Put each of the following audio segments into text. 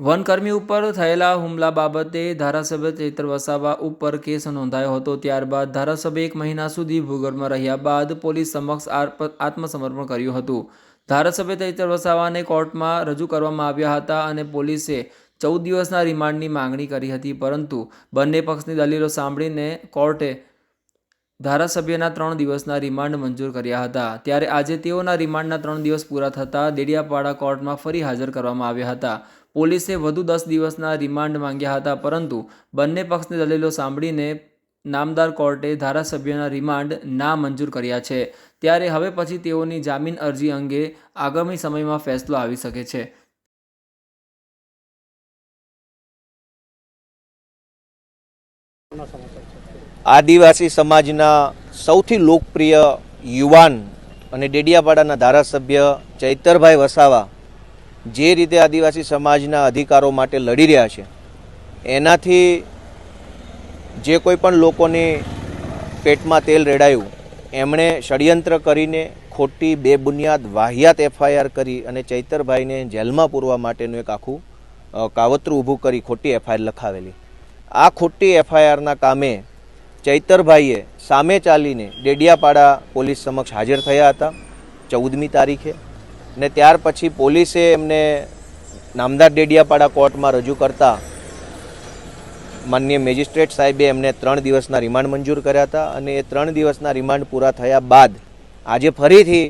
વનકર્મી ઉપર થયેલા હુમલા બાબતે ધારાસભ્ય ચેતર વસાવા ઉપર કેસ નોંધાયો હતો. ત્યારબાદ ધારાસભ્ય એક મહિના સુધી ભૂગર્ભમાં રહ્યા બાદ પોલીસ સમક્ષ આત્મસમર્પણ કર્યું હતું. ધારાસભ્ય ચૈત્ર વસાવાને કોર્ટમાં રજૂ કરવામાં આવ્યા હતા અને પોલીસે ચૌદ દિવસના રિમાન્ડની માંગણી કરી હતી. પરંતુ બંને પક્ષની દલીલો સાંભળીને કોર્ટે ધારાસભ્યના ત્રણ દિવસના રિમાન્ડ મંજૂર કર્યા હતા. ત્યારે આજે તેઓના રિમાન્ડના ત્રણ દિવસ પૂરા થતાં દેડિયાપાડા કોર્ટમાં ફરી હાજર કરવામાં આવ્યા હતા. પોલીસે વધુ દસ દિવસના રિમાન્ડ માંગ્યા હતા, પરંતુ બંને પક્ષની દલીલો સાંભળીને નામદાર કોર્ટે ધારાસભ્યના રિમાન્ડ ના મંજૂર કર્યા છે. ત્યારે હવે પછી તેઓની જામીન અરજી અંગે આગામી સમયમાં ફેસલો આવી શકે છે. આદિવાસી સમાજના સૌથી લોકપ્રિય યુવાન અને ડેડિયાપાડાના ધારાસભ્ય ચૈતરભાઈ વસાવા જે રીતે આદિવાસી સમાજના અધિકારો માટે લડી રહ્યા છે, એનાથી જે કોઈ પણ લોકોની પેટમાં તેલ રેડાયું, એમણે ષડયંત્ર કરીને ખોટી બેબુનિયાદ વાહિયાત એફઆઈઆર કરી અને ચૈતરભાઈને જેલમાં પૂરવા માટેનું એક આખું કાવતરું ઊભું કરી ખોટી એફઆઈઆર લખાવેલી. આ ખોટી એફઆઈઆરના કામે ચૈતરભાઈએ સામે ચાલીને ડેડિયાપાડા પોલીસ સમક્ષ હાજર થયા હતા ચૌદમી તારીખે. ને ત્યાર પછી પોલીસે એમને નામદાર ડેડિયાપાડા કોર્ટમાં રજૂ કરતા માનનીય મેજિસ્ટ્રેટ સાહેબે એમને ત્રણ દિવસના રિમાન્ડ મંજૂર કર્યા હતા અને એ ત્રણ દિવસના રિમાન્ડ પૂરા થયા બાદ આજે ફરીથી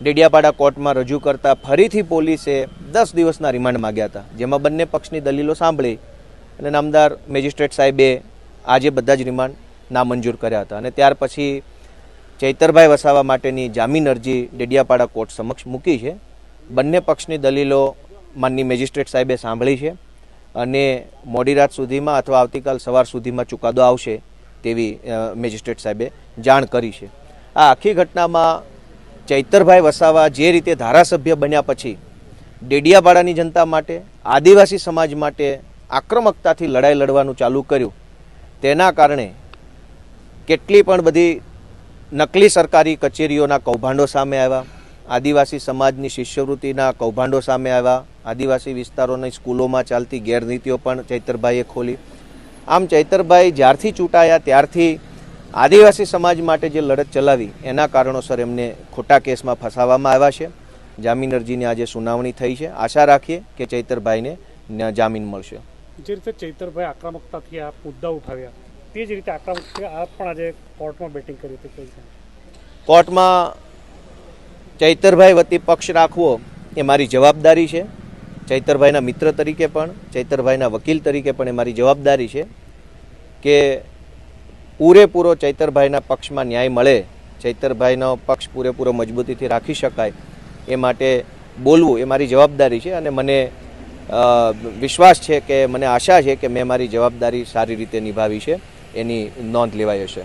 ડેડિયાપાડા કોર્ટમાં રજૂ કરતા ફરીથી પોલીસે દસ દિવસના રિમાન્ડ માગ્યા હતા. જેમાં બંને પક્ષની દલીલો સાંભળી અને નામદાર મેજિસ્ટ્રેટ સાહેબે આજે બધા જ રિમાન્ડ નામંજૂર કર્યા હતા અને ત્યાર પછી ચૈતરભાઈ વસાવા માટેની જામીન અરજી ડેડિયાપાડા કોર્ટ સમક્ષ મૂકી છે. બંને પક્ષની દલીલો માનની મેજિસ્ટ્રેટ સાહેબે સાંભળી છે અને મોડી રાત સુધીમાં અથવા આવતીકાલ સવાર સુધીમાં ચુકાદો આવશે તેવી મેજિસ્ટ્રેટ સાહેબે જાણ કરી છે. આ આખી ઘટનામાં ચૈતરભાઈ વસાવા જે રીતે ધારાસભ્ય બન્યા પછી ડેડિયાપાડાની જનતા માટે, આદિવાસી સમાજ માટે આક્રમકતાથી લડાઈ લડવાનું ચાલુ કર્યું. તેના કારણે કેટલી પણ બધી નકલી સરકારી કચેરીઓના કૌભાંડો સામે આવ્યા. આદિવાસી સમાજની શિષ્યવૃત્તિના કૌભાંડો સામે આવ્યા. આદિવાસી વિસ્તારોની સ્કૂલોમાં ચાલતી ગેરનીતિઓ પણ ચૈતરભાઈએ ખોલી. આમ ચૈતરભાઈ જ્યારથી ચૂંટાયા ત્યારથી આદિવાસી સમાજ માટે જે લડત ચલાવી, એના કારણોસર એમને ખોટા કેસમાં ફસાવવામાં આવ્યા છે. જામીન અરજીની આજે સુનાવણી થઈ છે. આશા રાખીએ કે ચૈતરભાઈને જામીન મળશે. જે રીતે ચૈતરભાઈ આક્રમકતાથી આ મુદ્દા ઉઠાવ્યા. તે જ રીતે આક્રમકતાથી આપ પણ આજે કોર્ટમાં બેટિંગ કરી હતી કઈ કોર્ટમાં ચૈતરભાઈ વતી પક્ષ રાખવો એ મારી જવાબદારી છે. ચૈતરભાઈના મિત્ર તરીકે પણ, ચૈતરભાઈના વકીલ તરીકે પણ એ મારી જવાબદારી છે કે પૂરેપૂરો ચૈતરભાઈના પક્ષમાં ન્યાય મળે, ચૈતરભાઈનો પક્ષ પૂરેપૂરો મજબૂતીથી રાખી શકાય એ માટે બોલવું એ મારી જવાબદારી છે અને મને વિશ્વાસ છે કે, મને આશા છે કે મેં મારી જવાબદારી સારી રીતે નિભાવી છે. એની નોંધ લેવાઈ હશે.